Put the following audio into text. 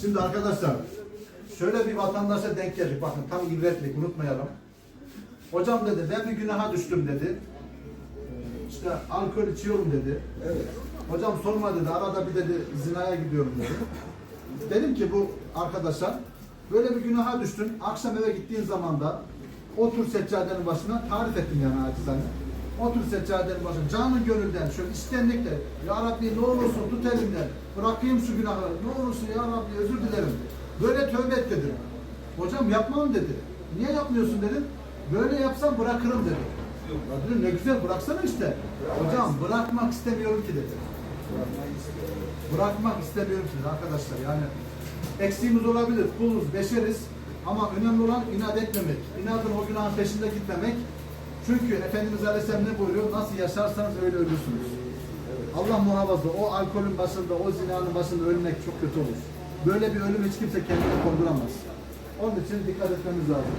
Şimdi arkadaşlar şöyle bir vatandaşa denk geldik. Bakın tam ibretlik unutmayalım. Hocam dedi ben bir günaha düştüm dedi. İşte alkol içiyorum dedi. Evet. Hocam sorma dedi arada bir dedi zinaya gidiyorum dedi. Dedim ki bu arkadaşa böyle bir günaha düştün. Akşam eve gittiğin zaman da otur seccadenin başına tarif ettim yani acizane. Otur seccadenin başına canın gönülden şöyle istenlikle Ya Rabbi ne olursun tut elimden bırakayım şu günahı ne olursun Ya Rabbi özür dilerim. Böyle tövbe et dedim. Hocam yapmam dedi. Niye yapmıyorsun dedim. Böyle yapsam bırakırım dedi. Ya dedim ne güzel bıraksana işte. Hocam bırakmak istemiyorum ki dedi. Bırakmak istemiyorum ki dedi arkadaşlar yani. Eksiğimiz olabilir, kuluz, beşeriz. Ama önemli olan inat etmemek. İnadın o günahın peşinde gitmemek. Çünkü Efendimiz Aleyhisselam ne buyuruyor? Nasıl yaşarsanız öyle ölürsünüz. Allah muhafaza o alkolün başında, o zinanın başında ölmek çok kötü olur. Böyle bir ölüm hiç kimse kendine konduramaz. Onun için dikkat etmemiz lazım.